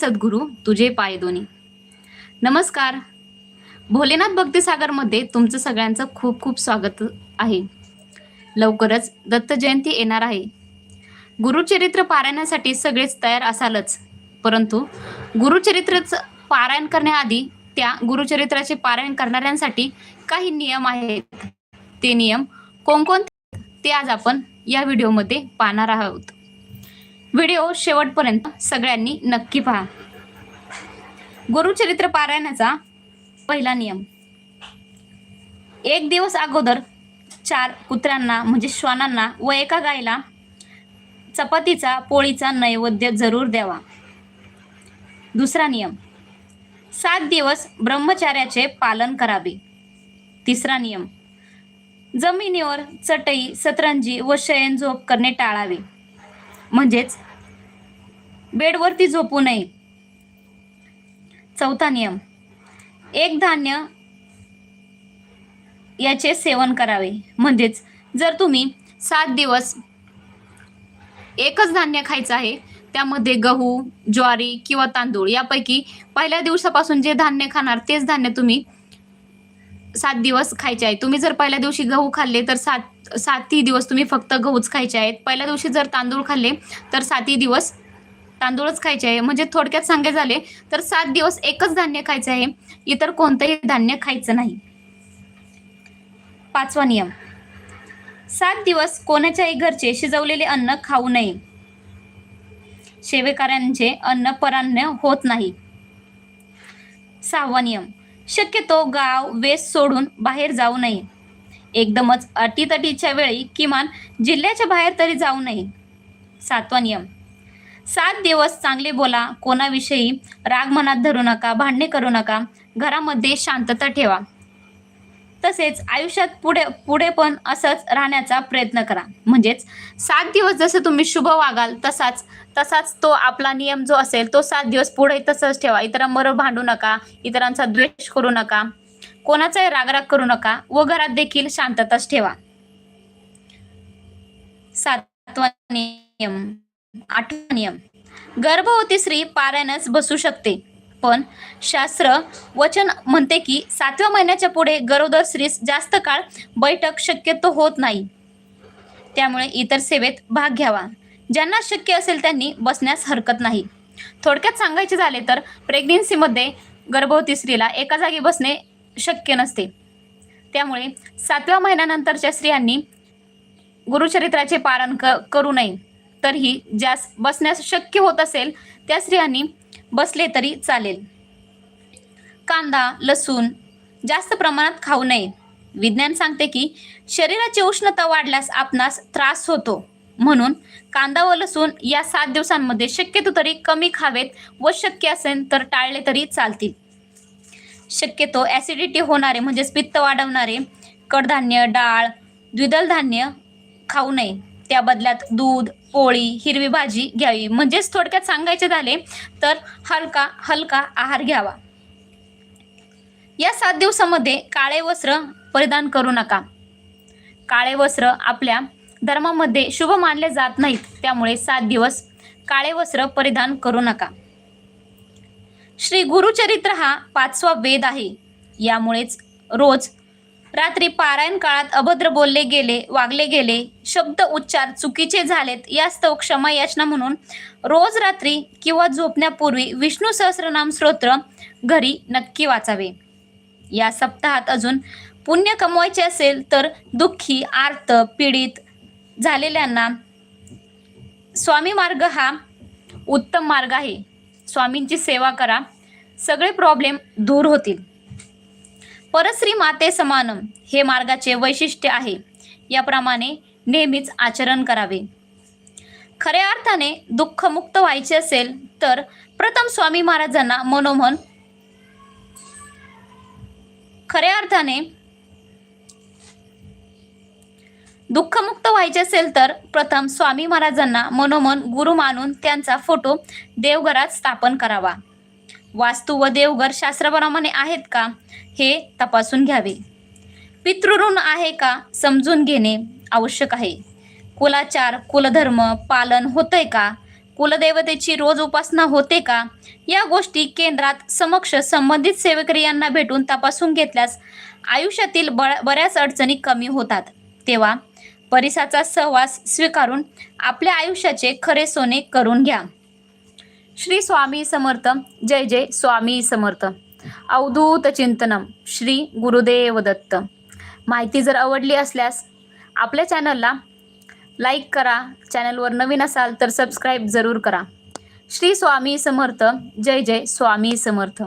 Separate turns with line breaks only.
सद्गुरू तुझे पाय दोन्ही. नमस्कार. भोलेनाथ भक्तिसागरमध्ये तुमचं सगळ्यांचं खूप खूप स्वागत आहे. लवकरच दत्त जयंती येणार आहे. गुरुचरित्र पारायणासाठी सगळेच तयार असालच. परंतु गुरुचरित्रचं पारायण करण्याआधी त्या गुरुचरित्राचे पारायण करणाऱ्यांसाठी काही नियम आहेत. ते नियम कोणकोणते ते आज आपण या व्हिडिओमध्ये पाहणार आहोत. व्हिडिओ शेवटपर्यंत सगळ्यांनी नक्की पहा. गुरुचरित्र पारायणाचा पहिला नियम. एक दिवस अगोदर चार कुत्र्यांना म्हणजे श्वानांना व एका गायला चपातीचा पोळीचा नैवेद्य जरूर द्यावा. दुसरा नियम. सात दिवस ब्रह्मचार्याचे पालन करावे. तिसरा नियम. जमिनीवर चटई सतरंजी व शयन झोप करणे टाळावे. म्हणजेच बेडवरती झोपू नये. चौथा नियम. एक धान्य याचे सेवन करावे. म्हणजेच जर तुम्ही सात दिवस एकच धान्य खायचं आहे त्यामध्ये गहू ज्वारी किंवा तांदूळ यापैकी पहिल्या दिवसापासून जे धान्य खाणार तेच धान्य तुम्ही सात दिवस खायचे आहे. तुम्ही जर पहिल्या दिवशी गहू खाल्ले तर सात सातही दिवस तुम्ही फक्त गहूच खायचे आहेत. पहिल्या दिवशी जर तांदूळ खाल्ले तर सातही दिवस तांदूळच खायचे आहे. म्हणजे थोडक्यात सांगे झाले तर सात दिवस एकच धान्य खायचं आहे. इतर कोणतंही धान्य खायचं नाही. पाचवा नियम. सात दिवस कोणाच्याही घरचे शिजवलेले अन्न खाऊ नये. सेवेकऱ्यांचे अन्न परान्न होत नाही. सहावा नियम. शक्यतो गाव वेस सोडून बाहेर जाऊ नये. एकदमच अटीतटीच्या वेळी किमान जिल्ह्याच्या बाहेर तरी जाऊ नये. सातवा नियम. सात दिवस चांगले बोला कोणाविषयी राग मनात धरू नका भांडणे करू नका घरामध्ये शांतता ठेवा. तसेच आयुष्यात पुढे पुढे पण असंच राहण्याचा प्रयत्न करा. म्हणजेच सात दिवस जसं तुम्ही शुभ वागाल तसाच तसाच तो आपला नियम जो असेल तो सात दिवस पुढे तसंच ठेवा. इतरांबरोबर भांडू नका इतरांचा द्वेष करू नका कोणाचाही रागराग करू नका व घरात देखील शांतताच ठेवा. सातवा नियम. आठवा नियम गर्भवती स्त्री पारायणच बसू शकते. पण शास्त्र वचन म्हणते की सातव्या महिन्याच्या पुढे गरोदर स्त्रीस जास्त काळ बैठक शक्यतो होत नाही. त्यामुळे इतर सेवेत भाग घ्यावा. ज्यांना शक्य असेल त्यांनी बसण्यास हरकत नाही. थोडक्यात सांगायचे झाले तर प्रेग्नेन्सीमध्ये गर्भवती स्त्रीला एका जागी बसणे शक्य नसते. त्यामुळे सातव्या महिन्यानंतरच्या स्त्रियांनी गुरुचरित्राचे पारण क करू नये. तरीही ज्यास बसण्यास शक्य होत असेल त्या स्त्रियांनी बसले तरी चालेल. कांदा लसूण जास्त प्रमाणात खाऊ नये. विज्ञान सांगते की शरीराची उष्णता वाढल्यास आपणास त्रास होतो. म्हणून कांदा व लसूण या सात दिवसांमध्ये शक्यतो तरी कमी खावेत व शक्य असेल तर टाळले तरी चालतील. शक्यतो ॲसिडिटी होणारे म्हणजेच पित्त वाढवणारे कडधान्य डाळ द्विदल धान्य खाऊ नये. त्या बदल्यात दूध पोळी हिरवी भाजी घ्यावी. म्हणजेच थोडक्यात सांगायचे झाले तर हलका हलका आहार घ्यावा. या सात दिवसामध्ये काळे वस्त्र परिधान करू नका. काळे वस्त्र आपल्या धर्मामध्ये शुभ मानले जात नाहीत. त्यामुळे सात दिवस काळे वस्त्र परिधान करू नका. श्री गुरुचरित्र हा पाचवा वेद आहे. यामुळेच रोज रात्री पारायण काळात अभद्र बोलले गेले वागले गेले शब्द उच्चार चुकीचे झालेत यास्तव क्षमा याचना म्हणून रोज रात्री किंवा झोपण्यापूर्वी विष्णू सहस्रनाम स्तोत्र घरी नक्की वाचावे. या सप्ताहात अजून पुण्य कमवायचे असेल तर दुःखी आर्त पीडित झालेल्यांना स्वामी मार्ग हा उत्तम मार्ग आहे. स्वामींची सेवा करा. सगळे प्रॉब्लेम दूर होतील. परश्री माते समानम हे मार्गाचे वैशिष्ट्य आहे. याप्रमाणे नेहमीच आचरण करावे. खऱ्या अर्थाने दुःखमुक्त व्हायचे असेल तर प्रथम स्वामी महाराजांना मनोमन खऱ्या अर्थाने दुःखमुक्त व्हायचे असेल तर प्रथम स्वामी महाराजांना मनोमन गुरु मानून त्यांचा फोटो देवघरात स्थापन करावा. वास्तू व देवघर शास्त्राप्रमाणे आहेत का हे तपासून घ्यावे. पितृऋण आहे का समजून घेणे आवश्यक आहे. कुलाचार कुलधर्म पालन होतंय का कुलदेवतेची रोज उपासना होते का या गोष्टी केंद्रात समक्ष संबंधित सेवेकरी यांना भेटून तपासून घेतल्यास आयुष्यातील ब बऱ्याच अडचणी कमी होतात. तेव्हा परिसाचा सहवास स्वीकारून आपल्या आयुष्याचे खरे सोने करून घ्या. श्री स्वामी समर्थ जय जय स्वामी समर्थ. अवधूत चिंतनम श्री गुरुदेव दत्त. माहिती जर आवडली असल्यास आपल्या चॅनलला लाईक करा. चॅनलवर नवीन असाल तर सबस्क्राईब जरूर करा. श्री स्वामी समर्थ जय जय स्वामी समर्थ.